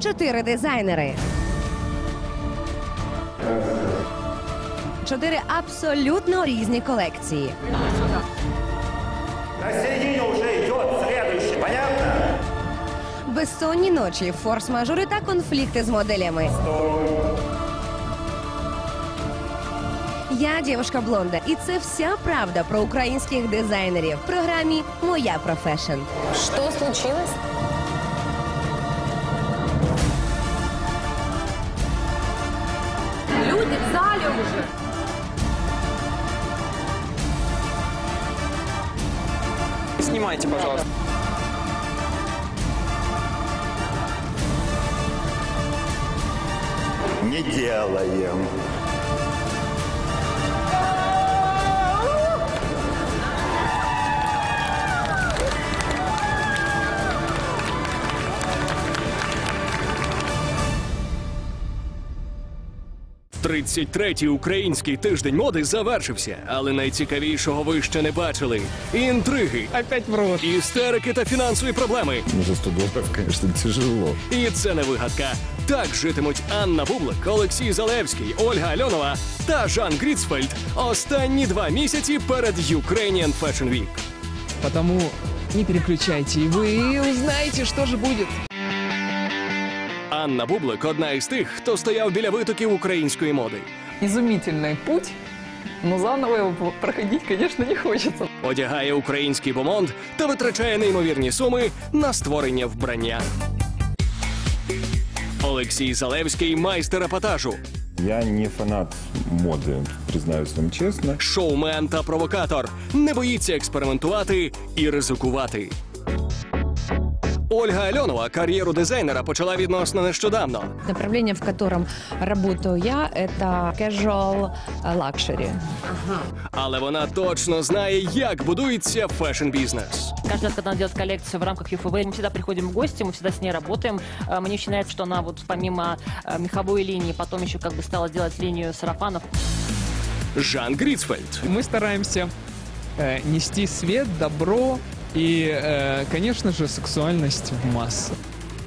Чотири дизайнери. Чотири абсолютно різні колекції. На уже идет следующий. Понятно? Безсонні ночі, форс-мажори та конфлікти з моделями. Я дівчинка блонда, і це вся правда про українських дизайнерів в програмі Моя профешн. Что случилось? Люди в зале уже. Снимайте, пожалуйста. Не делаем. – 33-й український тиждень моди завершився, але найцікавішого ви ще не бачили. Інтриги, Опять врут. істерики та фінансові проблеми. За 100 долларов, конечно, тяжело. І це не вигадка. Так житимуть Анна Бублик, Олексій Залевський, Ольга Альонова та Жан Гріцфельд останні два місяці перед Ukrainian Fashion Week. Потому не переключайте, и вы узнаете, что же будет. Анна Бублик одна із тих, хто стояв біля витоків української моди. изумительный путь, но заново его проходить, конечно, не хочется. Одягає український бомонд та витрачає неймовірні суми на створення вбрання. Олексій Залевський майстер епатажу, Я не фанат моды, признаюсь вам честно. шоумен та провокатор, не боїться експериментувати і ризикувати. Ольга Альонова кар'єру дизайнера почала відносно нещодавно. Направление, в котором работаю я, это casual э, luxury. Але вона точно знає, як будується фешн-бізнес. Каждый раз, когда она делает коллекцию в рамках UFV, мы всегда приходим в гости, мы всегда с ней работаем. Э, Мне очень нравится, что она вот помимо э, меховой линии, потом еще как бы стала делать линию сарафанов. Жан Гріцфельд, Мы стараемся э, нести свет, добро и, э, конечно же, сексуальность в массы.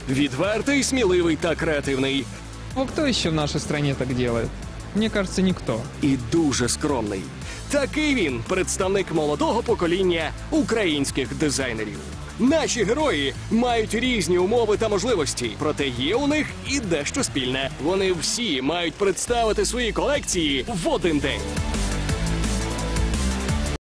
відвертий, сміливий та креативний. Ну, кто еще в нашей стране так делает? Мне кажется, никто. і дуже скромний. Такий він представник молодого покоління українських дизайнерів. Наші герої мають різні умови та можливості, проте є у них і дещо спільне. Вони всі мають представити свої колекції в один день.